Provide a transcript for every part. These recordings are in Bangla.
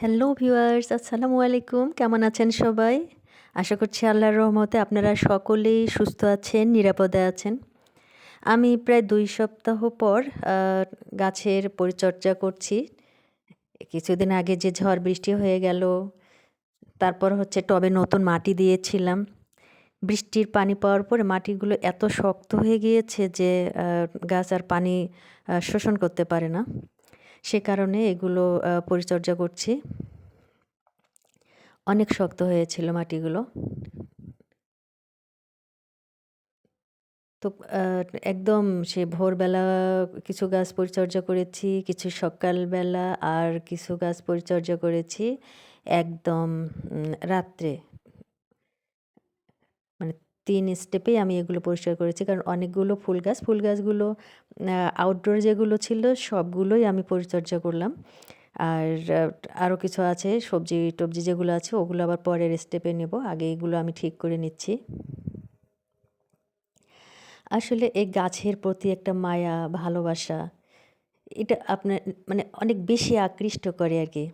হ্যালো ভিউয়ার্স, আসসালামু আলাইকুম। কেমন আছেন সবাই? আশা করছি আল্লাহর রহমতে আপনারা সকলেই সুস্থ আছেন, নিরাপদে আছেন। আমি প্রায় দুই সপ্তাহ পর গাছের পরিচর্যা করছি। কিছুদিন আগে যে ঝড় বৃষ্টি হয়ে গেল, তারপর হচ্ছে টবে নতুন মাটি দিয়েছিলাম। বৃষ্টির পানি পাওয়ার পরে মাটিগুলো এত শক্ত হয়ে গিয়েছে যে গাছ আর পানি শোষণ করতে পারে না। সে কারণে এগুলো পরিচর্যা করছি। অনেক শক্ত হয়েছিল মাটিগুলো। তো একদম সে ভোরবেলা কিছু গাছ পরিচর্যা করেছি, কিছু সকালবেলা আর কিছু গাছ পরিচর্যা করেছি, একদম রাত্রে। তিন স্টেপেই আমি এগুলো পরিষ্কার করেছি। কারণ অনেকগুলো ফুল গাছ, ফুল গাছগুলো আউটডোর যেগুলো ছিল সবগুলোই আমি পরিচর্যা করলাম। আর আরও কিছু আছে, সবজি টবজি যেগুলো আছে, ওগুলো আবার পরের স্টেপে নেব। আগে এগুলো আমি ঠিক করে নিচ্ছি। আসলে এই গাছের প্রতি একটা মায়া, ভালোবাসা, এটা আপনার মানে অনেক বেশি আকৃষ্ট করে আর কি।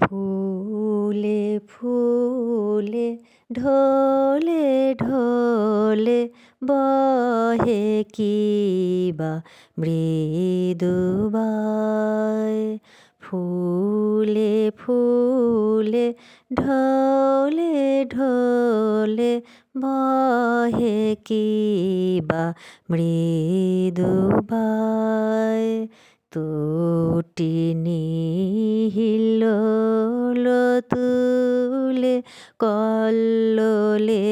ফুলে ফুলে, ঢলে ঢলে বহে কি বা মৃদুবায় ফুলে ফুলে, ঢলে ঢলে বহে কি বা মৃদুবায় তোটি নিহিল তুলে কল্লোলে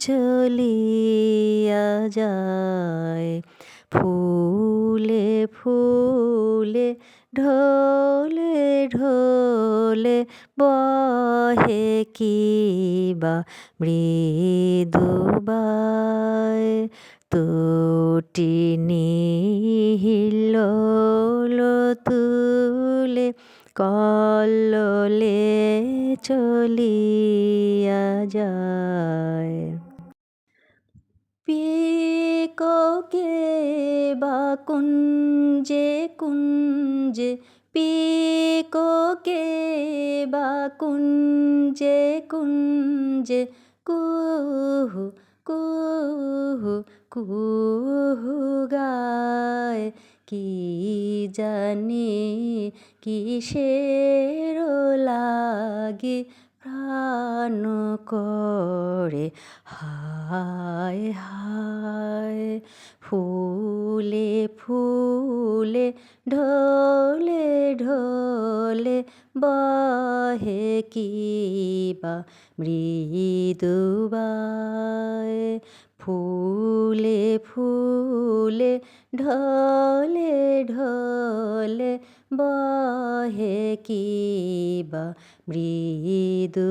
চলিয়া যায়। ফুলে ফুলে ঢোলে ঢোলে বহে কি বা মৃদুবায় তোটি নিহিল তুলে কল্লোলে চলিয়া যায়। পিককে বা কুঞ্জে কুঞ্জে পিককে বা কুঞ্জে কুঞ্জে কুহু কুহু কুহু কি জানি কিসের লাগে, প্রাণ করে, হায় হায়, ফুলে ফুলে, ঢোলে ঢোলে, বহে কি বা মৃদুবায় ফুলে ফুলে, ঢলে ঢলে বহে কি বা মৃদুবায়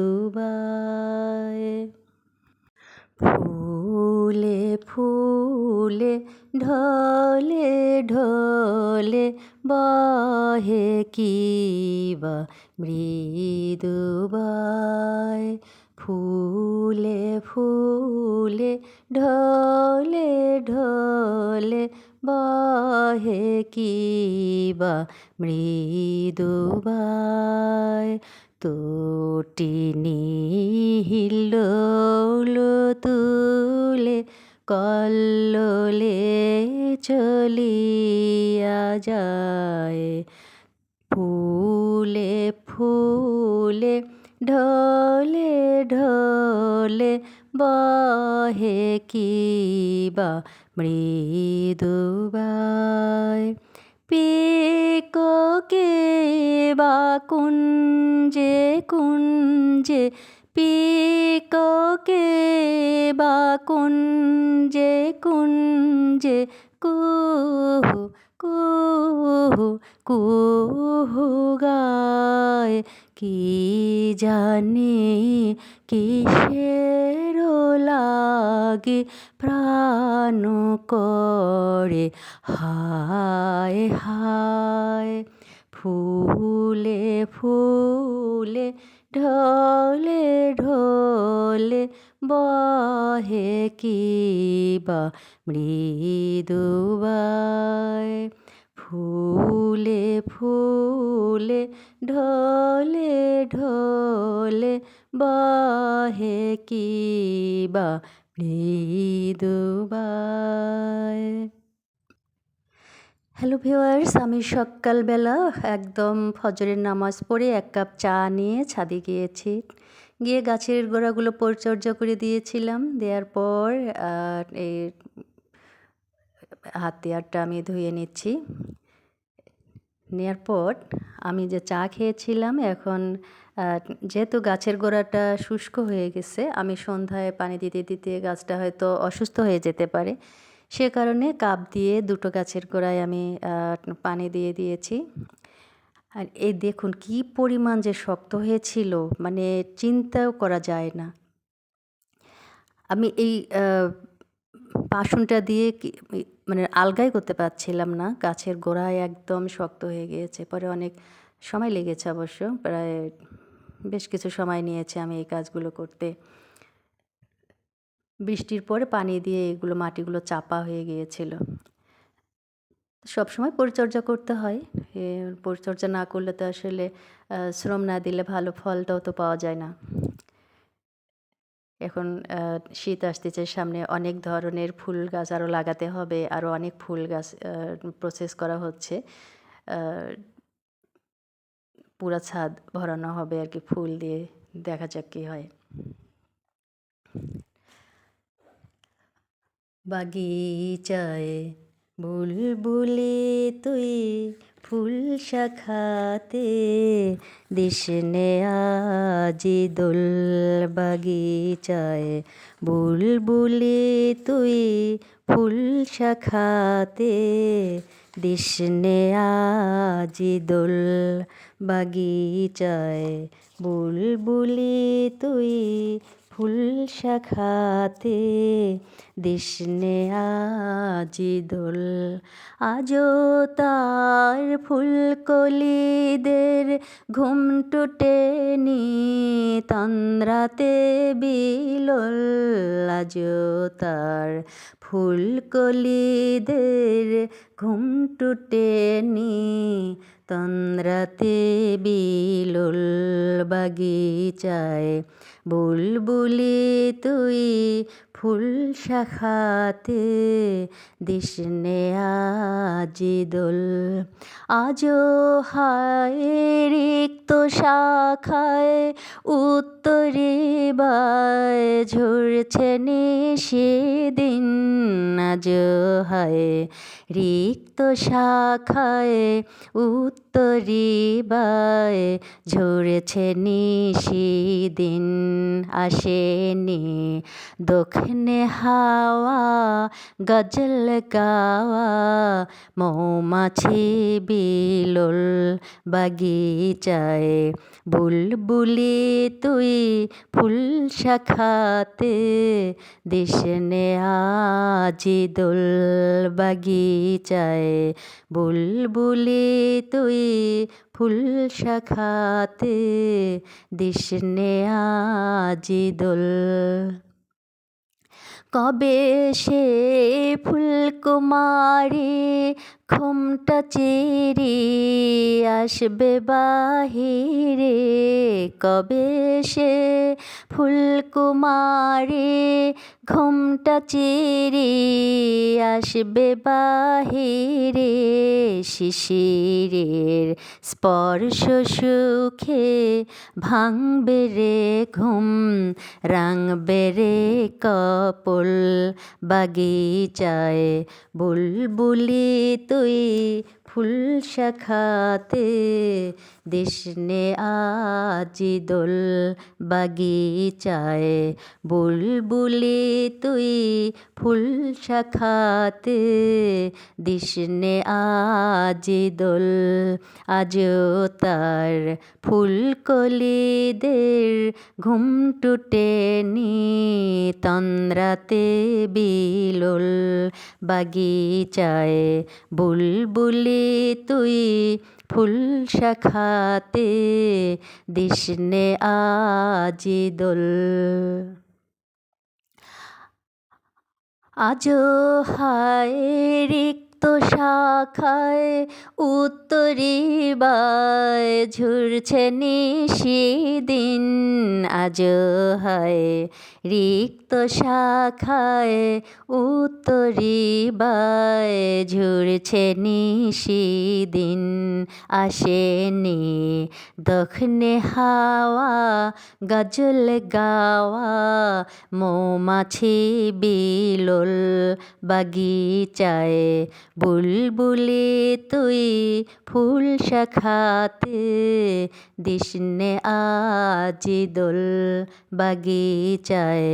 ফুলে ফুলে, ঢলে ঢলে বহে কি বা মৃদুবায় ফুলে ফুলে, ঢলে ঢলে বহে কি বা মৃদুবায় তোটি নিহিল তুলে, কল্লোলে চলিয়া যায়। ফুলে ফুলে ঢলে ঢলে বহে কি বা মৃদুবায় পিককে বা কুঞ্জে কুঞ্জে পিককে বা কুঞ্জে কুঞ্জে, কুহু কুহু কুহু গায়। কি জানি কিসের লাগে প্রাণ করে? হায় হায়, ফুলে ফুলে, ঢলে ঢলে বহে কি বা মৃদুবায় ফুলে ফুলে ঢোলে ঢোলে ঢোলে বহে কি বা মৃদুবায় হ্যালো ভিউয়ার্স আমি সকালবেলা একদম ফজরের নামাজ পড়ে এক কাপ চা নিয়ে ছাদে গিয়েছি। গিয়ে গাছের গোড়াগুলো পরিচর্যা করে দিয়েছিলাম। দেওয়ার পর এই হাতিয়ারটা আমি ধুয়ে নিচ্ছি। নেওয়ার পর আমি যে চা খেয়েছিলাম, এখন যেহেতু গাছের গোড়াটা শুষ্ক হয়ে গেছে, আমি সন্ধ্যায় পানি দিতে দিতে গাছটা হয়তো অসুস্থ হয়ে যেতে পারে। সে কারণে কাপ দিয়ে দুটো গাছের গোড়ায় আমি পানি দিয়ে দিয়েছি। আর এই দেখুন কি পরিমাণ যে শক্ত হয়েছিল মানে চিন্তাও করা যায় না। আমি এই বাসনটা দিয়ে মানে আলগাই করতে পারছিলাম না। গাছের গোড়ায় একদম শক্ত হয়ে গিয়েছে। পরে অনেক সময় লেগেছে অবশ্য। প্রায় বেশ কিছু সময় নিয়েছে আমি এই কাজগুলো করতে। বৃষ্টির পরে পানি দিয়ে এগুলো, মাটিগুলো চাপা হয়ে গিয়েছিল। সবসময় পরিচর্যা করতে হয়। পরিচর্যা না করলে তো আসলে শ্রম না দিলে ভালো ফলটাও তো পাওয়া যায় না। এখন শীত আসতেছে, সামনে অনেক ধরনের ফুল গাছ আরও লাগাতে হবে আরও অনেক ফুল গাছ প্রসেস করা হচ্ছে। পুরা ছাদ ভরানো হবে আর কি, ফুল দিয়ে দেখা যাক কী হয়। বাগিচায় বুলবুলি তুই ফুল শাখাতে দিশনে আজি দোল বাগিচায়। বুলবুলি তুই ফুল শাখাতে দিশনে আজি দোল বাগিচায়। বুলবুলি তুই ফুল শাখাতে দিশনে আজি দোল আজও তার ফুলকলিদের ঘুম টুটেনি, তন্দ্রাতে বিলোল, আজও তার ফুলকলিদের ঘুম টুটেনি, তন্দ্রাতে বিলোল বাগিচায় বুলবুলি তুই ফুল শাখাতে দিশনে আজি দোল আজও হায় রিক্ত শাখায় উত্তরে বায় ঝরছে সেদিন আজ হায় রিক্ত শাখায় উত্তরি বায় ঝরেছে দিন আসেনি। দক্ষিণে হাওয়া, গজল গাওয়া, মৌমাছি বিলোল বাগিচায়। বুলবুলি তুই ফুল শাখাতে, দিশনে আজি দোল বাগিচায়। বুলবুলি তুই ফুল শাখাতে দিশনে আজি দোল কবে সে ফুলকুমারী ঘুমটা চিরি আসবে বাহিরে। কবে সে ফুলকুমারী ঘুমটা চিরি আসবে বাহিরে? শিশিরের স্পর্শ সুখে ভাঙবে রে ঘুম, রাঙবে রে কপল বাগিচায়। বুলবুলি তুই ফুল শাখাতে দিশনে আজি দোল বাগিচায় বুলবুলি তুই ফুল শাখাতে দিশনে আজি দোল আজও তার ফুলকলিদের ঘুম টুটেনি তন্দ্রাতে বিলোল বাগিচায় বুলবুলি তুই ফুল শাখাতে দিশনে আজি দোল আজো হায় রিক্ত শাখায় উত্তরি বায় ঝুরছে নিশিদিন আজ হয়। রিক্ত শাখায় উত্তরি বায় ঝুরছে নিশিদিন আসেনি। দক্ষিণে হাওয়া, গজল গাওয়া, মৌমাছি বিলোল বাগিচায় বুলবুলি তুই ফুল শাখাতে দিসনে আজি দোল বাগিচায়।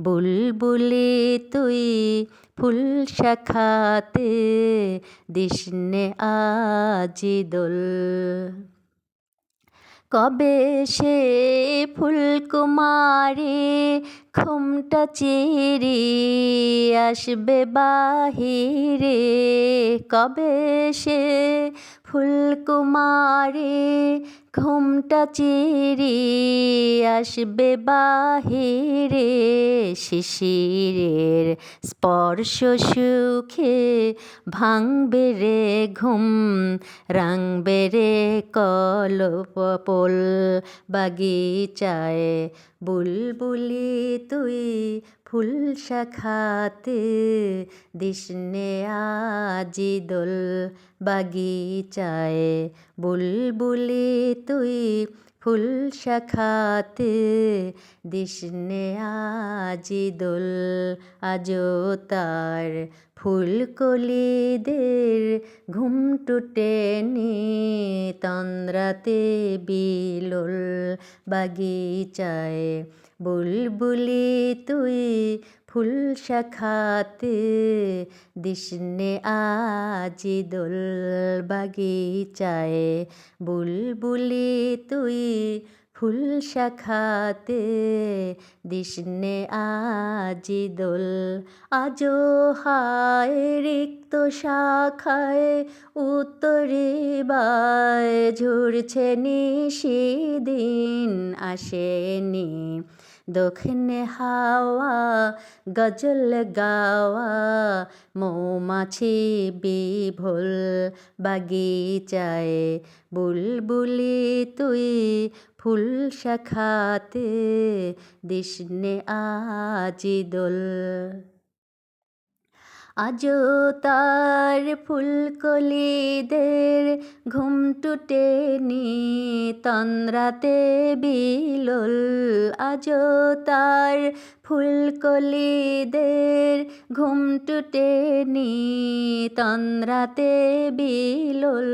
বুলবুলি তুই ফুল শাখাতে দিসনে আজি দোল। কবে সে ফুলকুমারে ঘুমটা চিরি আসবে বাহিরে? কবে সে ফুলকুমারী ঘুমটা চিরি আসবে বাহিরে শিশিরের স্পর্শ সুখে ভাঙবে রে ঘুম রাংবে রে কলপল বাগিচায়। বুলবুলি তুই ফুল শাখাতে দিসনে আজি দোল বাগিচায়। বুলবুলি তুই ফুল শাখাতে দিসনে আজি দোল আজো তার ফুলকলিদের ঘুম টুটে নি তন্দ্রাতে বিলোল বাগিচায়। বুলবুলি তুই ফুল শাখাতে দিসনে আজি দোল বাগিচায় বুলবুলি তুই ফুল শাখাতে দিসনে আজি দোল আজো হায় রিক্ত শাখায় উত্তরে বায় ঝরছে নিশিদিন আসেনি দক্ষিণে হাওয়া গজল গাওয়া মৌমাছি বিভোল বাগিচায় বুলবুলি তুই ফুল শাখাতে দিসনে আজি দোল। আজও তার ফুলকলিদের ঘুম টুটেনি তন্দ্রাতে বিলল। আজও তার ফুলকলিদের ঘুম টুটেনি তন্দ্রাতে বিলোল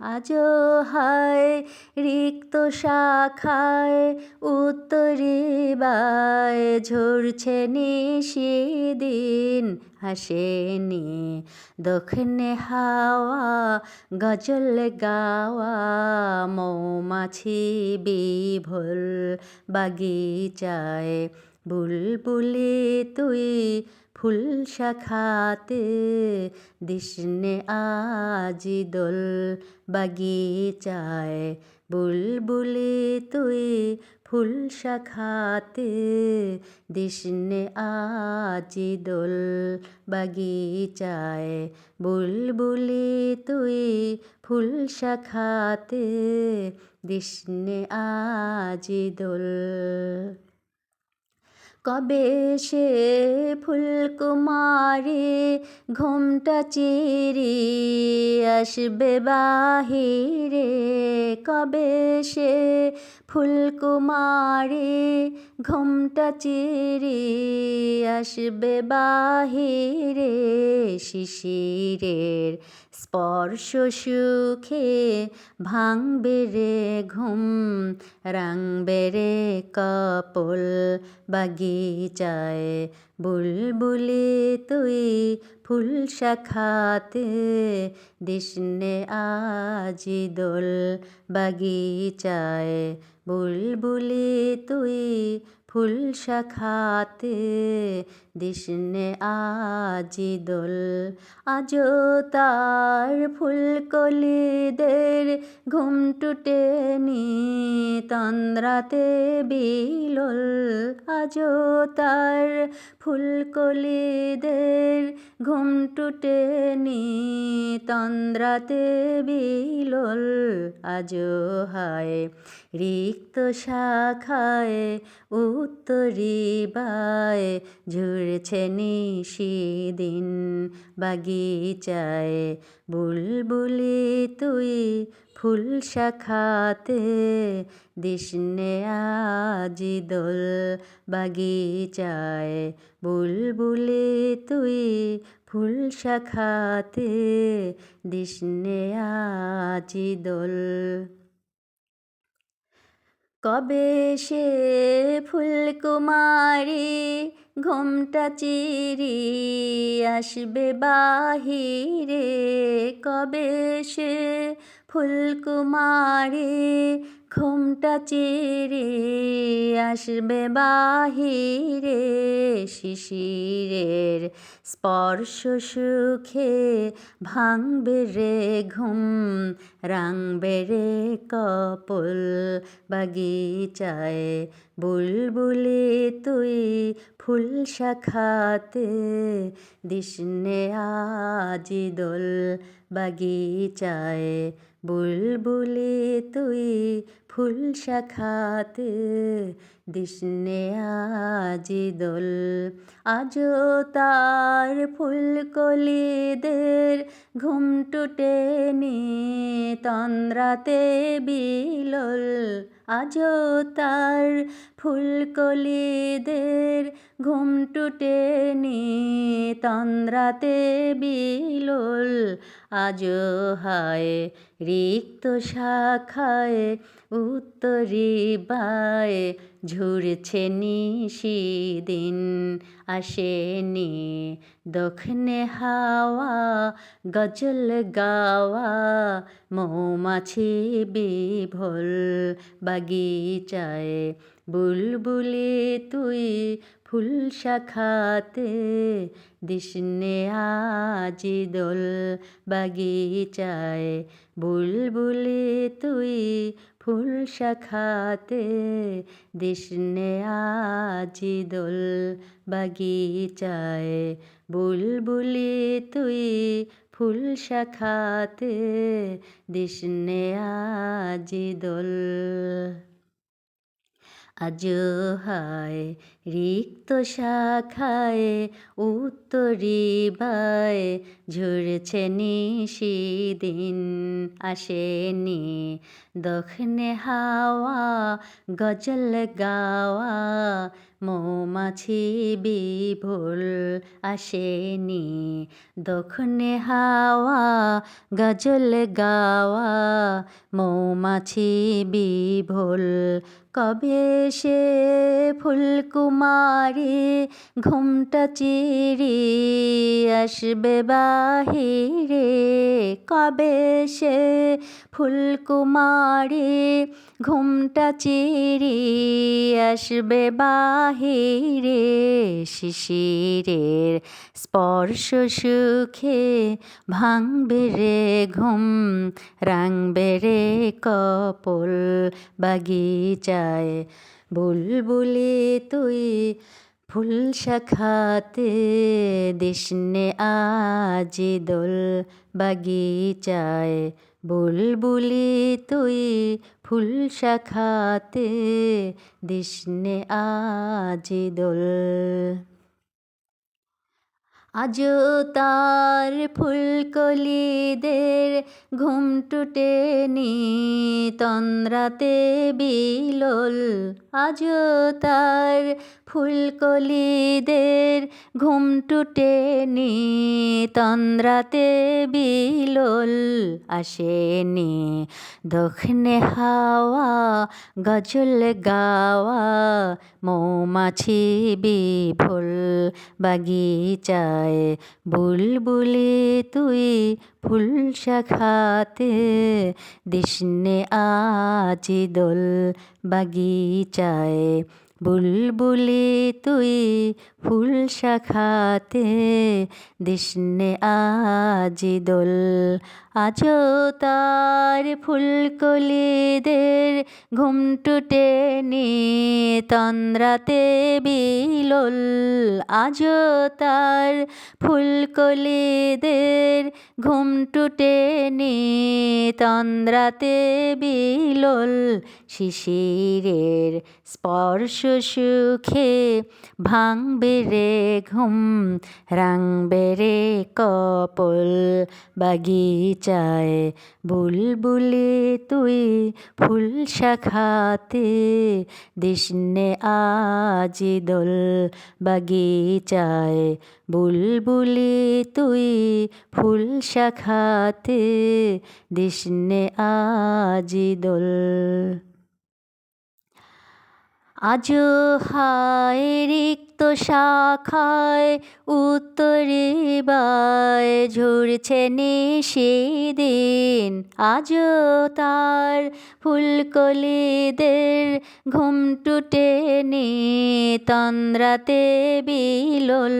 আজও হায়, রিক্ত শাখায় উত্তরে বায় ঝরছে নিশিদিন হাসেনি দক্ষিণে হাওয়া, গজল গাওয়া, মৌমাছি বিভোল বাগিচায় বুলবুলি তুই ফুল শাখাতে দিসনে আজি দোল বাগিচায়। বুলবুলি তুই ফুল শাখাতে দিসনে আজি দোল বাগিচায়। বুলবুলি তুই ফুল শাখাতে দিসনে আজি দোল কবে সে ফুলকুমারী ঘুমটা চিরি আসবে বাহিরে? কবে সে ফুলকুমারী ঘুমটা চিরি আসবে বাহিরে? শিশিরের স্পর্শ সুখে ভাঙবে রে ঘুম রাংবে রে কপল বাগিচায়। বুলবুলি তুই ফুল শাখাতে দিসনে আজি দোল বাগিচায়। বুলবুলি তুই ফুল শাখাতে দিসনে আজি দোল আজও তার ফুলকলিদের ঘুম টুটে নি তন্দ্রাতে বিলোল। আজও তার ফুলকলিদের ঘুম টুটেনি, তন্দ্রাতে বিলোল। আজও হায়। রিক্ত শাখায়, উত্তরিবায়, ঝুড়ছে নিশিদিন বাগিচায়। বুলবুলি তুই ফুল শাখাতে দিসনে আজি দোল বাগিচায়। বুলবুলি তুই ফুল শাখাতে দিসনে আজি দোল কবে সে ফুলকুমারী ঘুমটা চিরি আসবে বাহিরে? কবে সে ফুলকুমারী ঘুমটা চিরে আসবে বাহিরে শিশিরের স্পর্শ সুখে ভাঙবে রে ঘুম রাংবে রে কপল বাগিচায়। বুলবুলি তুই ফুল শাখাতে দিসনে আজি দোল বাগিচায়। বুলবুলি তুই ফুল শাখাতে দিসনে আজি দোল আজও তার ফুলকলিদের ঘুম টুটেনি, তন্দ্রাতে বিলোল, আজও তার ফুলকলিদের ঘুম টুটেনি, তন্দ্রাতে বিলোল, আজও হায় রিক্ত শাখায় উত্তরি বায় ঝুরছে নিশিদিন আসেনি। দক্ষিণে হাওয়া গজল গাওয়া মৌমাছি বিভোল বাগিচায়। বুলবুলি তুই ফুল শাখাতে দিসনে আজি দোল বাগিচায়। বুলবুলি তুই ফুল শাখাতে দিসনে আজি দোল বাগিচায়। বুলবুলি তুই ফুল শাখাতে দিসনে আজি দোল। আজ হায় রিক্ত শাখায়, উত্তরি বায় ঝরছে নিশিদিন আসেনি। দক্ষিণে হাওয়া, গজল গাওয়া, মৌমাছি বিভোল আসেনি। দক্ষিণে হাওয়া, গজল গাওয়া, মৌমাছি বিভোল কবে সে ফুলকুমারী ঘুমটা চিরি আসবে বাহিরে। কবে সে ফুলকুমারী ঘুমটা চিরি আসবে বাহিরে? শিশিরের স্পর্শ সুখে ভাঙবে রে, ঘুম রাংবে রে, কপল বাগিচায়। বুলবুলি তুই ফুল শাখাতে দিসনে আজি দোল বাগিচায়। বুলবুলি তুই ফুল শাখাতে দিসনে আজি দোল। আজও তার ফুলকলিদের ঘুম টুটে নি তন্দ্রাতে বিলল। আজ তার ফুলকলিদের ঘুম টুটেনি তন্দ্রাতে বিলোল আসেনি দক্ষিণে হাওয়া, গজল গাওয়া, মৌমাছি বিভোল বাগিচায়। বুলবুলি তুই ফুল শাখাতে, দিসনে আজি দোল বাগিচায়। বুলবুলি তুই ফুল শাখাতে দিসনে আজি দোল আজও তার ফুলকলিদের ঘুমটুটে নি তন্দ্রাতে বিলোল। আজও তার ফুলকলিদের ঘুমটুটে নি তন্দ্রাতে বিলোল। শিশিরের স্পর্শ সুখে ভাঙবে রে ঘুম রাংবে রে কপল বাগিচায়। বুলবুলি তুই ফুল শাখাতে দিসনে আজি দোল বাগিচায়। বুলবুলি তুই ফুল শাখাতে দিসনে আজি দোল। আজও হায় রিক্ত শাখায় উত্তরে বায় ঝরছে নিশিদিন। আজও তার ফুলকলিদের ঘুম টুটে নি তন্দ্রাতে বিলল।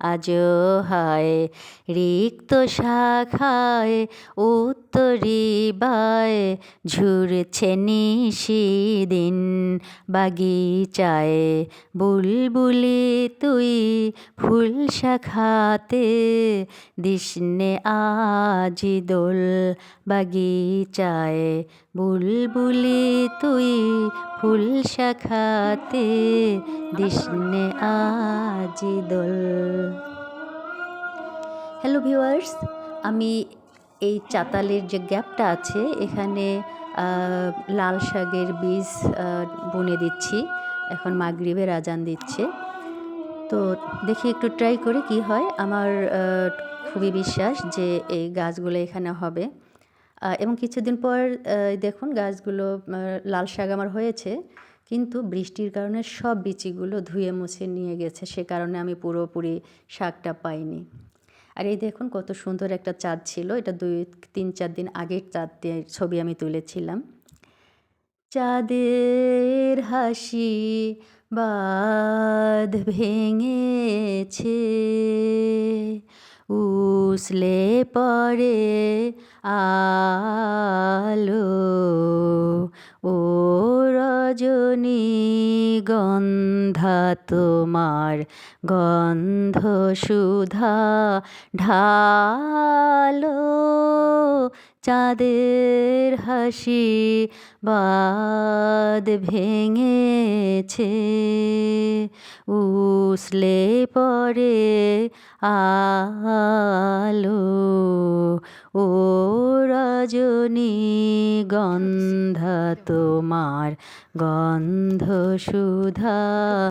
আজও হায় রিক্ত শাখায় উত্তরি বায় ঝুরছে নিশিদিন। বাগিচায় বুলবুলি তুই ফুল শাখাতে দিসনে আজি দোল বাগিচায়। বুলবুলি তুই ফুল শাখাতে দিসনে আজি দোল হ্যালো ভিউয়ার্স আমি এই চাতালের যে গ্যাপটা আছে, এখানে লাল শাকের বীজ বুনে দিচ্ছি। এখন মাগরিবের আজান দিচ্ছে। তো দেখি একটু ট্রাই করে কি হয়। আমার খুবই বিশ্বাস যে এই গাছগুলো এখানে হবে। এবং কিছুদিন পর দেখুন গাছগুলো লাল শাক আমার হয়েছে। কিন্তু বৃষ্টির কারণে সব বিচিগুলো ধুয়ে মুছে নিয়ে গেছে। সে কারণে আমি পুরোপুরি শাকটা পাইনি। আর এই দেখুন কত সুন্দর একটা চাঁদ ছিল। এটা দুই, তিন, চার দিন আগের চাঁদ দিয়ে ছবি আমি তুলেছিলাম। চাঁদের হাসি বাদ ভেঙেছে উসলে পরে আলো ও রজনী গন্ধা তোমার গন্ধ সুধা ঢালো চাঁদের হাসি বাদ ভেঙেছে। উসলে পরে আলো ও রজনী গন্ধ তোমার গন্ধ সুধা